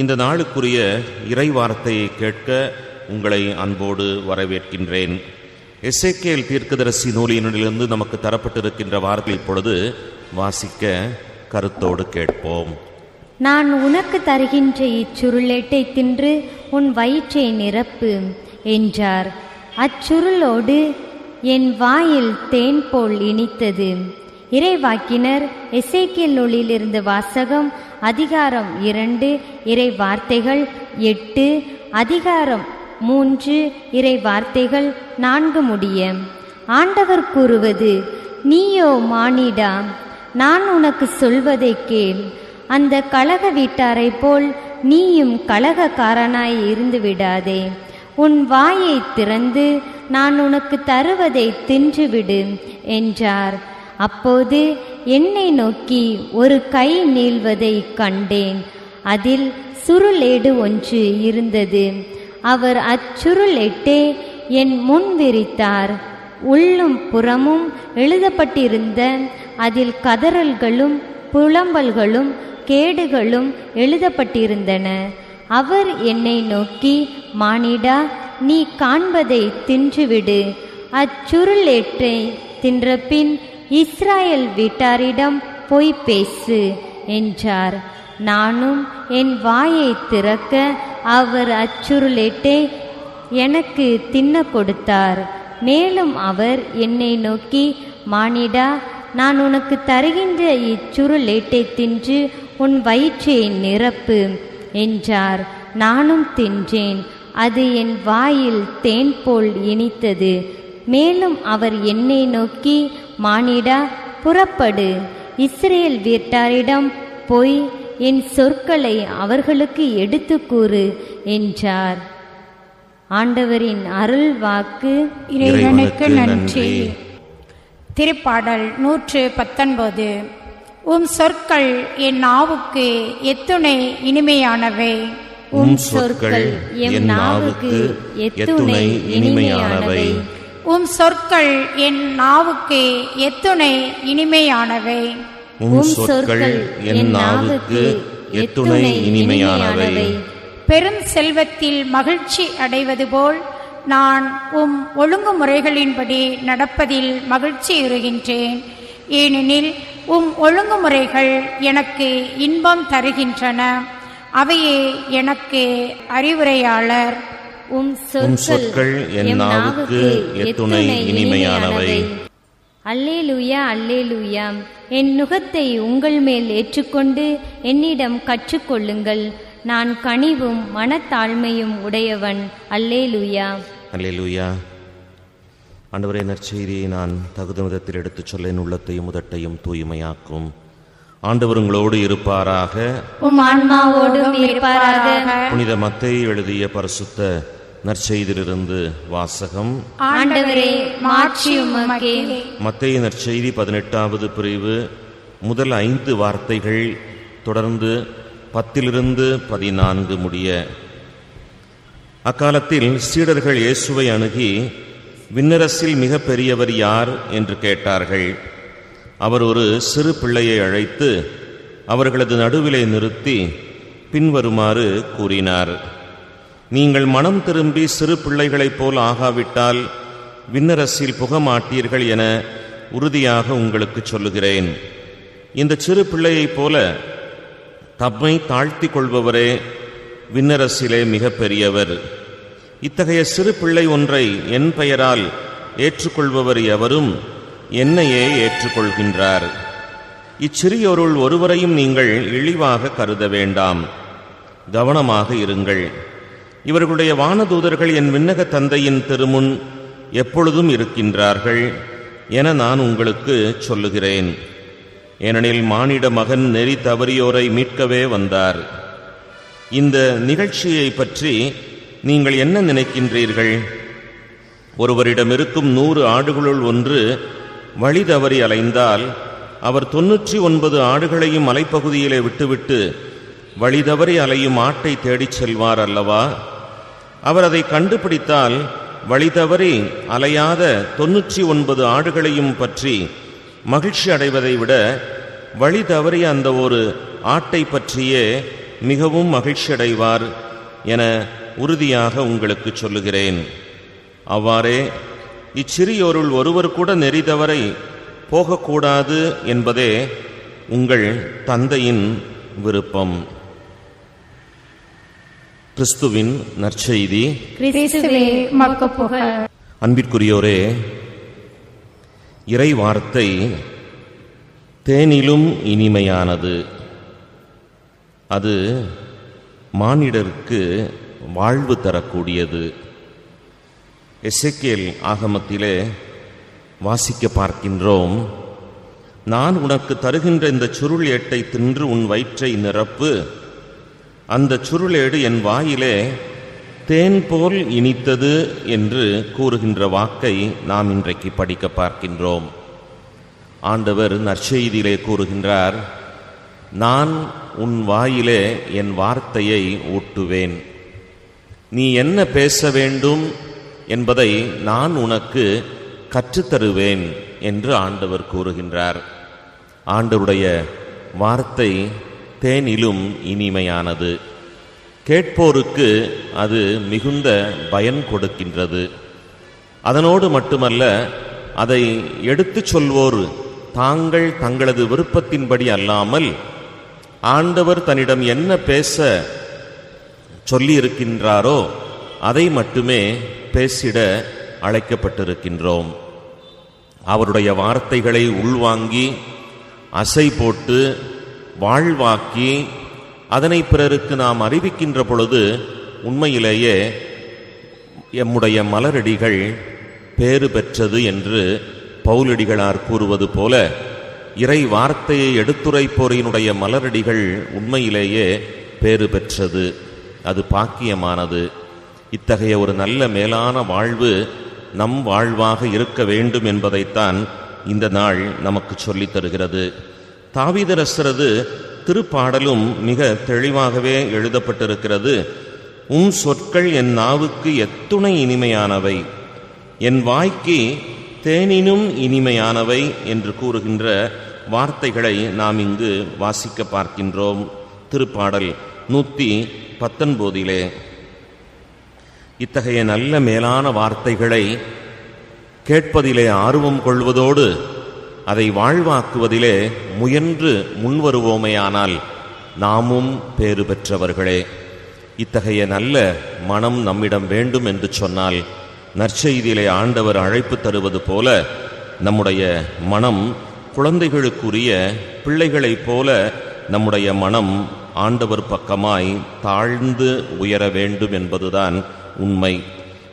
இந்த நாளுக்குரிய இறை வார்த்தையை கேட்க உங்களை அன்போடு வரவேற்கின்றேன். எசேக்கியேல் தீர்க்கதரசி நூலினிலிருந்து நமக்கு தரப்பட்டிருக்கின்ற வார்த்தை இப்பொழுது வாசிக்க கருத்தோடு கேட்போம். நான் உனக்கு தருகின்ற இச்சுருளேட்டை தின்று உன் வயிற்றை நிரப்பு என்றார். அச்சுருளோடு என் வாயில் தேன் போல் இனித்தது. இறைவாக்கினர் எசேக்கியல் நூலிலிருந்து வாசகம் அதிகாரம் இரண்டு இறை வார்த்தைகள் எட்டு அதிகாரம் மூன்று இறை வார்த்தைகள் நான்கு முடிய. ஆண்டவர் கூறுவது நீயோ மானிடா நான் உனக்கு சொல்வதை கேள். அந்த கழக வீட்டாரைப் போல் நீயும் கலகக்காரனாய் இருந்து விடாதே. உன் வாயை திறந்து நான் உனக்கு தருவதை தின்றுவிடு என்றார். அப்போது என்னை நோக்கி ஒரு கை நீள்வதை கண்டேன். அதில் சுருளேடு ஒன்று இருந்தது. அவர் அச்சுருளேட்டே என் முன் விரித்தார். உள்ளும் புறமும் எழுதப்பட்டிருந்த அதில் கதறல்களும் புலம்பல்களும் கேடுகளும் எழுதப்பட்டிருந்தன. அவர் என்னை நோக்கி மானிடா நீ காண்பதை தின்றுவிடு. அச்சுருளேற்றை தின்றபின் இஸ்ராயல் வீட்டாரிடம் போய் பேசு என்றார். நானும் என் வாயை திறக்க அவர் அச்சுருளேட்டே எனக்கு தின்ன கொடுத்தார். மேலும் அவர் என்னை நோக்கி மானிடா நான் உனக்கு தருகின்ற இச்சுருளேட்டை தின்று உன் வயிற்றை நிரப்பு என்றார். நானும் தின்றேன். அது என் வாயில் தேன் போல் இனித்தது. மேலும் அவர் என்னை நோக்கி மானிடா புறப்படு. இஸ்ரேல் வீட்டாரிடம் போய் என் சொற்களை அவர்களுக்கு எடுத்து கூறு என்றார். ஆண்டவரின் அருள் வாக்கு இறைவனுக்கு நன்றி. திருப்பாடல் நூற்று பத்தொன்பது உம் சொற்கள் என் நாவுக்கு எத்துணை இனிமையானவை. உம் சொற்கள் என் நாவுக்கு எத்துணை இனிமையானவை. உம் சொற்கள் என் நாவுக்கு எத்துணை இனிமையானவை. உம் சொற்கள் என் நாவுக்கு எத்துணை இனிமையானவை. பெரும் செல்வத்தில் மகிழ்ச்சி அடைவது போல் நான் உம் ஒழுங்குமுறைகளின்படி நடப்பதில் மகிழ்ச்சி உறுகின்றேன் ஏனெனில் உம் ஒழுங்குமுறைகள் எனக்கு இன்பம் தருகின்றன. அவையே எனக்கு அறிவுரையாளர். உம் சொற்கள் என் நாவுக்கு எத்துணை இனிமையானவை. அல்லேலூயா அல்லேலூயா. என் நுகத்தை உங்கள் மேல் ஏற்றுக்கொண்டு என்னிடம் கற்றுக்கொள்ளுங்கள். நான் கனிவும் மனத்தாழ்மையும் உடையவன். அல்லேலூயா. அல்லேலூயா. ஆண்டவரே நற்செய்தியை நான் தகுந்த விதத்தில் எடுத்துச் சொல்ல என் உள்ளத்தையும் உதட்டையும் தூய்மையாக்கும். ஆண்டவர் உங்களோடு இருப்பாராக. புனித மத்தேயு எழுதிய பரிசுத்த நற்செய்தியிலிருந்து வாசகம். மத்தேயு நற்செய்தி பதினெட்டாவது பிரிவு. முதல் ஐந்து வார்த்தைகள் தொடர்ந்து பத்திலிருந்து பதினான்கு முடிய. அக்காலத்தில் சீடர்கள் இயேசுவை அணுகி விண்ணரசில் மிக பெரியவர் யார் என்று கேட்டார்கள். அவர் ஒரு சிறு பிள்ளையை அழைத்து அவர்களது நடுவிலே நிறுத்தி பின்வருமாறு கூறினார். நீங்கள் மனம் திரும்பி சிறு பிள்ளைகளைப் போல் ஆகாவிட்டால் விண்ணரசில் புக மாட்டீர்கள் என உறுதியாக உங்களுக்கு சொல்லுகிறேன். இந்த சிறு பிள்ளையைப் போல தம்மை தாழ்த்தி கொள்பவரே விண்ணரசிலே மிக பெரியவர். இத்தகைய சிறு பிள்ளை ஒன்றை என் பெயரால் ஏற்றுக்கொள்பவர் எவரும் என்னையே ஏற்றுக்கொள்கின்றார். இச்சிறியோருள் ஒருவரையும் நீங்கள் இழிவாக கருத வேண்டாம். கவனமாக இருங்கள். இவர்களுடைய வானதூதர்கள் என் விண்ணக தந்தையின் திருமுன் எப்பொழுதும் இருக்கின்றார்கள் என நான் உங்களுக்கு சொல்லுகிறேன். ஏனெனில் மானிட மகன் நெறி தவறியோரை மீட்கவே வந்தார். இந்த நிகழ்ச்சியை பற்றி நீங்கள் என்ன நினைக்கின்றீர்கள்? ஒருவரிடம் இருக்கும் நூறு ஆடுகளுள் ஒன்று வழி தவறி அலைந்தால் அவர் தொன்னூற்றி ஒன்பது ஆடுகளையும் மலைப்பகுதியிலே விட்டுவிட்டு வழி தவறி அலையும் ஆட்டை தேடிச் செல்வார் அல்லவா? அவர் அதை கண்டுபிடித்தால் வழி தவறி அலையாத தொன்னூற்றி ஒன்பது ஆடுகளையும் பற்றி மகிழ்ச்சி அடைவதை விட வழி தவறிய அந்த ஒரு ஆட்டை பற்றியே மிகவும் மகிழ்ச்சி அடைவார் என உறுதியாக உங்களுக்கு சொல்லுகிறேன். அவ்வாறே இச்சிறியோருள் ஒருவர் கூட நெறிதவரை போகக்கூடாது என்பதே உங்கள் தந்தையின் விருப்பம். கிறிஸ்துவின் நற்செய்தி. அன்பிற்குரியோரே இறை வார்த்தை தேனிலும் இனிமையானது. அது மானிடருக்கு வாழ்வு தரக்கூடியது. எசேக்கியேல் ஆகமத்திலே வாசிக்க பார்க்கின்றோம். நான் உனக்கு தருகின்ற இந்த சுருள் ஏட்டை தின்று உன் வயிற்றை நிரப்பு. அந்த சுருளேடு என் வாயிலே தேன் போல் இனித்தது என்று கூறுகின்ற வாக்கை நாம் இன்றைக்கு படிக்க பார்க்கின்றோம். ஆண்டவர் நற்செய்தியிலே கூறுகின்றார் நான் உன் வாயிலே என் வார்த்தையை ஊட்டுவேன். நீ என்ன பேச வேண்டும் என்பதை நான் உனக்கு கற்றுத்தருவேன் என்று ஆண்டவர் கூறுகின்றார். ஆண்டவருடைய வார்த்தை தேனிலும் இனிமையானது. கேட்போருக்கு அது மிகுந்த பயன் கொடுக்கின்றது. அதனோடு மட்டுமல்ல அதை எடுத்துச் சொல்வோர் தாங்கள் தங்களது விருப்பத்தின்படி அல்லாமல் ஆண்டவர் தன்னிடம் என்ன பேச சொல்லியிருக்கின்றாரோ அதை மட்டுமே பேசிட அழைக்கப்பட்டிருக்கின்றோம். அவருடைய வார்த்தைகளை உள்வாங்கி அசை போட்டு வாழ்வாக்கி அதனை பிறருக்கு நாம் அறிவிக்கின்ற பொழுது உண்மையிலேயே எம்முடைய மலரடிகள் பேறு பெற்றது என்று பவுலடிகளார் கூறுவது போல இறை வார்த்தையை எடுத்துரைப்போரினுடைய மலரடிகள் உண்மையிலேயே பேறு பெற்றது. அது பாக்கியமானது. இத்தகைய ஒரு நல்ல மேலான வாழ்வு நம் வாழ்வாக இருக்க வேண்டும் என்பதைத்தான் இந்த நாள் நமக்கு சொல்லித் தருகிறது. தாவீதரசரது திருப்பாடலும் மிக தெளிவாகவே எழுதப்பட்டிருக்கிறது. உம் சொற்கள் என் நாவுக்கு எத்துணை இனிமையானவை. என் வாய்க்கு தேனினும் இனிமையானவை என்று கூறுகின்ற வார்த்தைகளை நாம் இங்கு வாசிக்க பார்க்கின்றோம். திருப்பாடல் நூற்றி பத்தொன்பதிலே இத்தகைய நல்ல மேலான வார்த்தைகளை கேட்பதிலே ஆர்வம் கொள்வதோடு அதை வாழ்வாக்குவதிலே முயன்று முன்வருவோமேயானால் நாமும் பேறு பெற்றவர்களே. இத்தகைய நல்ல மனம் நம்மிடம் வேண்டும் என்று சொன்னால் நற்செய்தியிலே ஆண்டவர் அழைப்பு தருவது போல நம்முடைய மனம் குழந்தைகளுக்குரிய பிள்ளைகளைப் போல நம்முடைய மனம் ஆண்டவர் பக்கமாய் தாழ்ந்து உயர வேண்டும் என்பதுதான் உண்மை.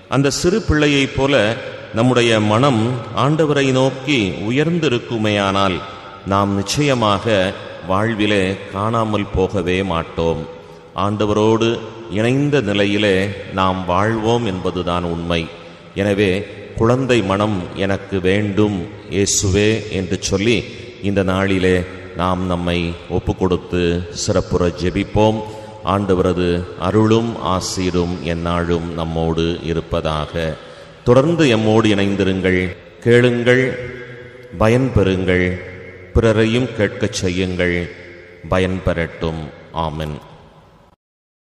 அந்த சிறு பிள்ளையைப் போல நம்முடைய மனம் ஆண்டவரை நோக்கி உயர்ந்திருக்குமேயானால் நாம் நிச்சயமாக வாழ்விலே காணாமல் போகவே மாட்டோம். ஆண்டவரோடு இணைந்த நிலையிலே நாம் வாழ்வோம் என்பதுதான் உண்மை. எனவே குழந்தை மனம் எனக்கு வேண்டும் இயேசுவே என்று சொல்லி இந்த நாளிலே நாம் நம்மை ஒப்புக்கொடுத்து சிறப்புற ஜெபிப்போம். ஆண்டவரது அருளும் ஆசீரும் எந்நாளும் நம்மோடு இருப்பதாக தொடர்ந்து எம்மோடு இணைந்திருங்கள். கேளுங்கள் பயன்பெறுங்கள் பிறரையும் கேட்கச் செய்யுங்கள். பயன்பெறட்டும் ஆமின் ஆமென்.